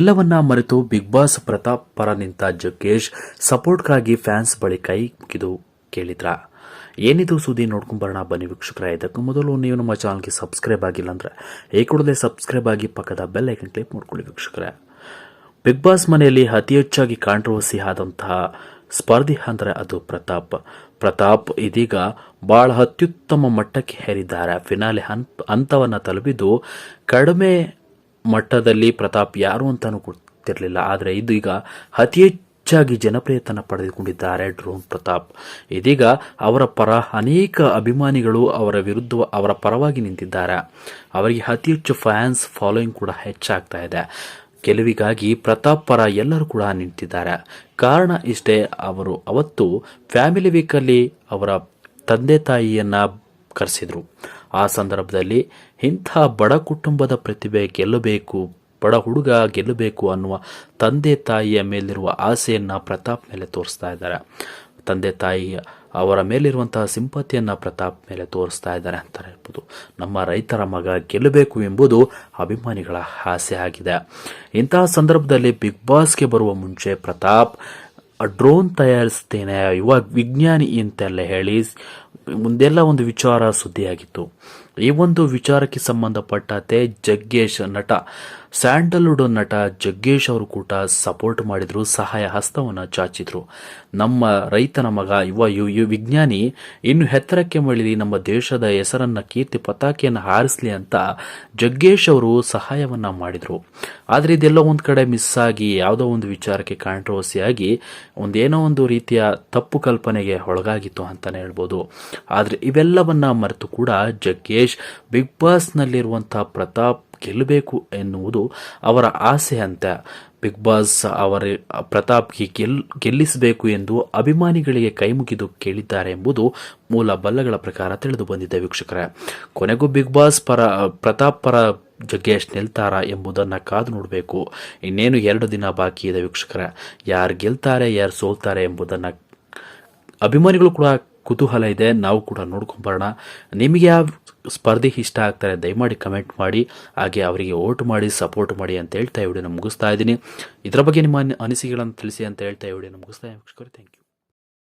ಎಲ್ಲವನ್ನ ಮರೆತು big boss Pratap ಪರ ನಿಂತ ಜಗ್ಗೇಶ್ ಸಪೋರ್ಟ್ಗಾಗಿ ಫ್ಯಾನ್ಸ್ ಬಳಿ ಕೈ ಮುಗಿದು ಕೇಳಿದ್ರ? ಏನಿದು ಸುದ್ದಿ ನೋಡ್ಕೊಂಬರೋಣ ಬನ್ನಿ ವೀಕ್ಷಕರ. ಇದಕ್ಕೂ ಮೊದಲು ನೀವು ನಮ್ಮ ಚಾನಲ್ಗೆ ಸಬ್ಸ್ಕ್ರೈಬ್ ಆಗಿಲ್ಲ ಅಂದ್ರೆ ಈ ಸಬ್ಸ್ಕ್ರೈಬ್ ಆಗಿ ಪಕ್ಕದ ಬೆಲ್ ಐಕನ್ ಕ್ಲಿಕ್ ಮಾಡ್ಕೊಳ್ಳಿ ವೀಕ್ಷಕರೇ. ಬಿಗ್ ಬಾಸ್ ಮನೆಯಲ್ಲಿ ಅತಿ ಹೆಚ್ಚಾಗಿ ಕಾಂಟ್ರವರ್ಸಿ ಆದಂತಹ ಸ್ಪರ್ಧಿ ಅಂದರೆ ಅದು ಪ್ರತಾಪ್. ಪ್ರತಾಪ್ ಇದೀಗ ಬಹಳ ಅತ್ಯುತ್ತಮ ಮಟ್ಟಕ್ಕೆ ಹೇರಿದ್ದಾರೆ ಫಿನಾಲೆ ಹಂತ ಹಂತವನ್ನು ತಲುಪಿದ್ದು ಕಡಿಮೆ ಮಟ್ಟದಲ್ಲಿ ಪ್ರತಾಪ್ ಯಾರು ಅಂತಾನು ಗೊತ್ತಿರಲಿಲ್ಲ. ಆದರೆ ಇದು ಈಗ ಅತಿ ಹೆಚ್ಚಾಗಿ ಜನಪ್ರಿಯತನ ಪಡೆದುಕೊಂಡಿದ್ದಾರೆ ಡ್ರೋನ್ ಪ್ರತಾಪ್. ಇದೀಗ ಅವರ ಪರ ಅನೇಕ ಅಭಿಮಾನಿಗಳು ಅವರ ವಿರುದ್ಧ ಅವರ ಪರವಾಗಿ ನಿಂತಿದ್ದಾರೆ. ಅವರಿಗೆ ಅತಿ ಹೆಚ್ಚು ಫ್ಯಾನ್ಸ್ ಫಾಲೋಯಿಂಗ್ ಕೂಡ ಹೆಚ್ಚಾಗ್ತಾ ಇದೆ. ಗೆಲುವಿಗಾಗಿ ಪ್ರತಾಪ್ ಪರ ಎಲ್ಲರೂ ಕೂಡ ನಿಂತಿದ್ದಾರೆ. ಕಾರಣ ಇಷ್ಟೇ, ಅವರು ಅವತ್ತು ಫ್ಯಾಮಿಲಿ ವೀಕಲ್ಲಿ ಅವರ ತಂದೆ ತಾಯಿಯನ್ನ ಕರೆಸಿದ್ರು. ಆ ಸಂದರ್ಭದಲ್ಲಿ ಇಂಥ ಬಡ ಕುಟುಂಬದ ಪ್ರತಿಭೆ ಗೆಲ್ಲಬೇಕು, ಬಡ ಹುಡುಗ ಗೆಲ್ಲಬೇಕು ಅನ್ನುವ ತಂದೆ ತಾಯಿಯ ಮೇಲಿರುವ ಆಸೆಯನ್ನು ಪ್ರತಾಪ್ ಮೇಲೆ ತೋರಿಸ್ತಾ ಇದ್ದಾರೆ. ತಂದೆ ತಾಯಿ ಅವರ ಮೇಲಿರುವಂತಹ ಸಿಂಪತಿಯನ್ನು ಪ್ರತಾಪ್ ಮೇಲೆ ತೋರಿಸ್ತಾ ಇದ್ದಾರೆ ಅಂತ ಹೇಳ್ಬೋದು ನಮ್ಮ ರೈತರ ಮಗ ಗೆಲ್ಲಬೇಕು ಎಂಬುದು ಅಭಿಮಾನಿಗಳ ಆಸೆ ಆಗಿದೆ. ಇಂತಹ ಸಂದರ್ಭದಲ್ಲಿ ಬಿಗ್ ಬಾಸ್ಗೆ ಬರುವ ಮುಂಚೆ ಪ್ರತಾಪ್, ಡ್ರೋನ್ ತಯಾರಿಸ್ತೇನೆ, ಯುವ ವಿಜ್ಞಾನಿ ಅಂತೆಲ್ಲ ಹೇಳಿ ಮುಂದೆಲ್ಲ ಒಂದು ವಿಚಾರ ಸುದ್ದಿಯಾಗಿತ್ತು. ಈ ಒಂದು ವಿಚಾರಕ್ಕೆ ಸಂಬಂಧಪಟ್ಟಂತೆ ಜಗ್ಗೇಶ್ ನಟ, ಸ್ಯಾಂಡಲ್ವುಡ್ ನಟ ಜಗ್ಗೇಶ್ ಅವರು ಕೂಡ ಸಪೋರ್ಟ್ ಮಾಡಿದ್ರು, ಸಹಾಯ ಹಸ್ತವನ್ನು ಚಾಚಿದ್ರು. ನಮ್ಮ ರೈತನ ಮಗ, ಯುವ ಯು ವಿಜ್ಞಾನಿ, ಇನ್ನು ಎತ್ತರಕ್ಕೆ ಮಳಿಲಿ ನಮ್ಮ ದೇಶದ ಹೆಸರನ್ನ ಕೀರ್ತಿ ಪತಾಕೆಯನ್ನು ಹಾರಿಸಲಿ ಅಂತ ಜಗ್ಗೇಶ್ ಅವರು ಸಹಾಯವನ್ನ ಮಾಡಿದ್ರು. ಆದರೆ ಇದೆಲ್ಲ ಒಂದು ಕಡೆ ಮಿಸ್ ಆಗಿ ಯಾವುದೋ ಒಂದು ವಿಚಾರಕ್ಕೆ ಕಾಂಟ್ರವರ್ಸಿ ಆಗಿ ಒಂದೇನೋ ಒಂದು ರೀತಿಯ ತಪ್ಪು ಕಲ್ಪನೆಗೆ ಒಳಗಾಗಿತ್ತು ಅಂತಲೇ ಹೇಳ್ಬೋದು. ಆದರೆ ಇವೆಲ್ಲವನ್ನ ಮರೆತು ಕೂಡ ಜಗ್ಗೇಶ್ ಬಿಗ್ ಬಾಸ್ನಲ್ಲಿರುವಂಥ ಪ್ರತಾಪ್ ಗೆಲ್ಲಬೇಕು ಎನ್ನುವುದು ಅವರ ಆಸೆ ಅಂತ. ಬಿಗ್ ಬಾಸ್ ಅವರ ಪ್ರತಾಪ್ಗೆ ಗೆಲ್, ಗೆಲ್ಲಿಸಬೇಕು ಎಂದು ಅಭಿಮಾನಿಗಳಿಗೆ ಕೈಮುಗಿದು ಕೇಳಿದ್ದಾರೆ ಎಂಬುದು ಮೂಲ ಬಲ್ಲಗಳ ಪ್ರಕಾರ ತಿಳಿದು ಬಂದಿದೆ ವೀಕ್ಷಕರೇ. ಕೊನೆಗೂ ಬಿಗ್ ಬಾಸ್ ಪರ, ಪ್ರತಾಪ್ ಪರ ಜಗ್ಗೇಶ್ ನಿಲ್ತಾರ ಎಂಬುದನ್ನು ಕಾದು ನೋಡಬೇಕು. ಇನ್ನೇನು ಎರಡು ದಿನ ಬಾಕಿ ಇದೆ ವೀಕ್ಷಕರೇ. ಯಾರು ಗೆಲ್ತಾರೆ, ಯಾರು ಸೋಲ್ತಾರೆ ಎಂಬುದನ್ನು ಅಭಿಮಾನಿಗಳು ಕೂಡ ಕುತೂಹಲ ಇದೆ ನಾವು ಕೂಡ ನೋಡ್ಕೊಂಬರೋಣ ನಿಮಗೆ ಯಾವ ಸ್ಪರ್ಧಿ ಇಷ್ಟ ಆಗ್ತಾರೆ ದಯಮಾಡಿ ಕಮೆಂಟ್ ಮಾಡಿ ಹಾಗೆ ಅವರಿಗೆ ಓಟ್ ಮಾಡಿ ಸಪೋರ್ಟ್ ಮಾಡಿ ಅಂತ ಹೇಳ್ತಾ ಈ ವಿಡಿಯೋನ ಮುಗಿಸ್ತಾ ಇದ್ದೀನಿ ಇದರ ಬಗ್ಗೆ ನಿಮ್ಮ ಅನಿಸಿಕೆಗಳನ್ನು ತಿಳಿಸಿ ಅಂತ ಹೇಳ್ತಾ ಈ ವಿಡಿಯೋನ ಮುಗಿಸ್ತಾ ಥ್ಯಾಂಕ್ ಯು